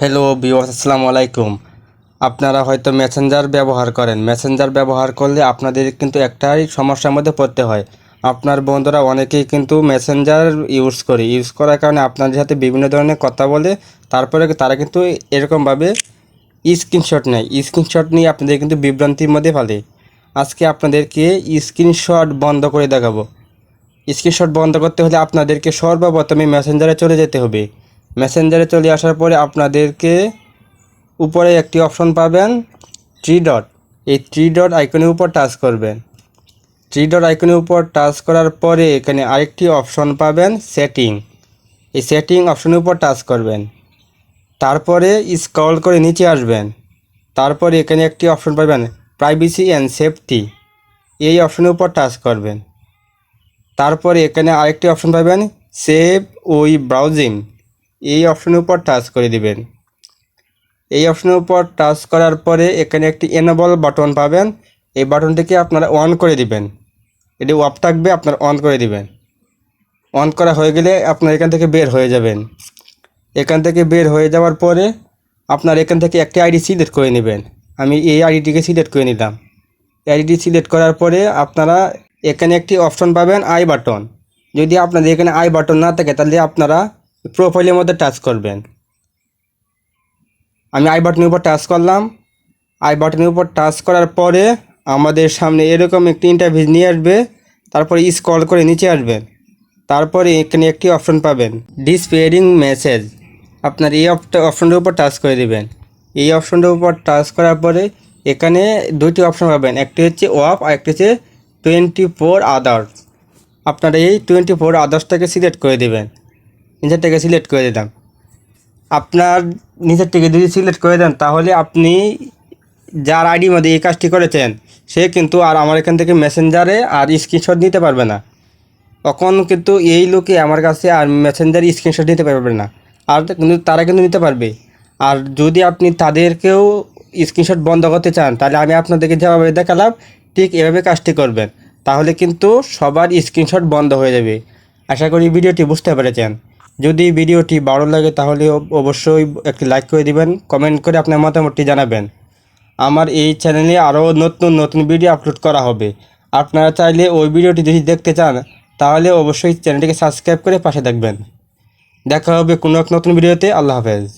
Hello viewers আসসালামু আলাইকুম। আপনারা হয়তো মেসেঞ্জার ব্যবহার করেন। মেসেঞ্জার ব্যবহার করলে আপনাদের কিন্তু একটাই সমস্যার মধ্যে পড়তে হয়। আপনার বন্ধুরা অনেকেই কিন্তু মেসেঞ্জার ইউজ করে। ইউজ করার কারণে আপনাদের সাথে বিভিন্ন ধরনের কথা বলে, তারপরে তারা কিন্তু এরকমভাবে স্ক্রিনশট নেয়। স্ক্রিনশট নিয়ে আপনাদের কিন্তু বিভ্রান্তির মধ্যে ফেলে। আজকে আপনাদেরকে স্ক্রিনশট বন্ধ করে দেখাবো। স্ক্রিনশট বন্ধ করতে হলে আপনাদেরকে সর্বপ্রথমে মেসেঞ্জারে চলে যেতে হবে। মেসেঞ্জারে চলে আসার পরে আপনাদেরকে উপরে একটি অপশন পাবেন থ্রি ডট এই থ্রি ডট আইকনের উপর টাচ করবেন। থ্রি ডট আইকনের উপর টাচ করার পরে এখানে আরেকটি অপশন পাবেন সেটিং এই সেটিং অপশনের উপর টাচ করবেন। তারপরে স্ক্রল করে নিচে আসবেন। তারপরে এখানে একটি অপশন পাবেন প্রাইভেসি অ্যান্ড সেফটি এই অপশনের উপর টাচ করবেন। তারপরে এখানে আরেকটি অপশন পাবেন সেভ ওই ব্রাউজিং এই অপশনের উপর টাচ করে দিবেন। এই অপশনের উপর টাচ করার পরে এখানে একটি এনেবল বাটন পাবেন। এই বাটনটিকে আপনারা অন করে দিবেন। এটি অফ থাকবে, আপনারা অন করে দিবেন। অন করা হয়ে গেলে আপনার এখান থেকে বের হয়ে যাবেন। এখান থেকে বের হয়ে যাওয়ার পরে আপনার এখান থেকে একটি আইডি সিলেক্ট করে নেবেন। আমি এই আইডিটিকে সিলেক্ট করে নিলাম। আইডিটি সিলেক্ট করার পরে আপনারা এখানে একটি অপশন পাবেন আই বাটন যদি আপনাদের এখানে আই বাটন না থাকে, তাহলে আপনারা প্রোফাইলের মধ্যে টাচ করবেন। আমি আই বাটনের উপর টাচ করলাম। আই বাটনের উপর টাচ করার পরে আমাদের সামনে এরকম একটি ইন্টারভিউ নিয়ে আসবে। তারপরে স্ক্রল করে নিচে আসবেন তারপরে এখানে একটি অপশন পাবেন ডিসপেয়ারিং মেসেজ আপনার এই অপশনটার উপর টাচ করে দেবেন। এই অপশনটার উপর টাচ করার পরে এখানে দুটি অপশন পাবেন, একটি হচ্ছে অফ আর একটি হচ্ছে টোয়েন্টি ফোর আদার্স আপনারা এই টোয়েন্টি ফোর আদার্সটাকে সিলেক্ট করে দেবেন। নিজেরটাকে সিলেক্ট করে দিলাম আপনার নিজের থেকে যদি সিলেক্ট করে দেন, তাহলে আপনি যার আইডি মধ্যে এই কাজটি করেছেন, সে কিন্তু আর আমার এখান থেকে মেসেঞ্জারে আর স্ক্রিনশট নিতে পারবে না। তখন কিন্তু এই লোকে আমার কাছে আর মেসেঞ্জারে স্ক্রিনশট নিতে পারবে না। আর কিন্তু তারা কিন্তু নিতে পারবে। আর যদি আপনি তাদেরকেও স্ক্রিনশট বন্ধ করতে চান, তাহলে আমি আপনাদেরকে যেভাবে দেখালাম, ঠিক এভাবে কাজটি করবেন। তাহলে কিন্তু সবার স্ক্রিনশট বন্ধ হয়ে যাবে। আশা করি ভিডিওটি বুঝতে পেরেছেন। যদি ভিডিওটি ভালো লাগে তাহলে অবশ্যই একটি লাইক করে দিবেন, কমেন্ট করে আপনার মতামতটি জানাবেন। আমার এই চ্যানেলে আরও নতুন নতুন ভিডিও আপলোড করা হবে। আপনারা চাইলে ওই ভিডিওটি যদি দেখতে চান, তাহলে অবশ্যই চ্যানেলটিকে সাবস্ক্রাইব করে পাশে থাকবেন। দেখা হবে কোনো এক নতুন ভিডিওতে। আল্লাহ হাফেজ।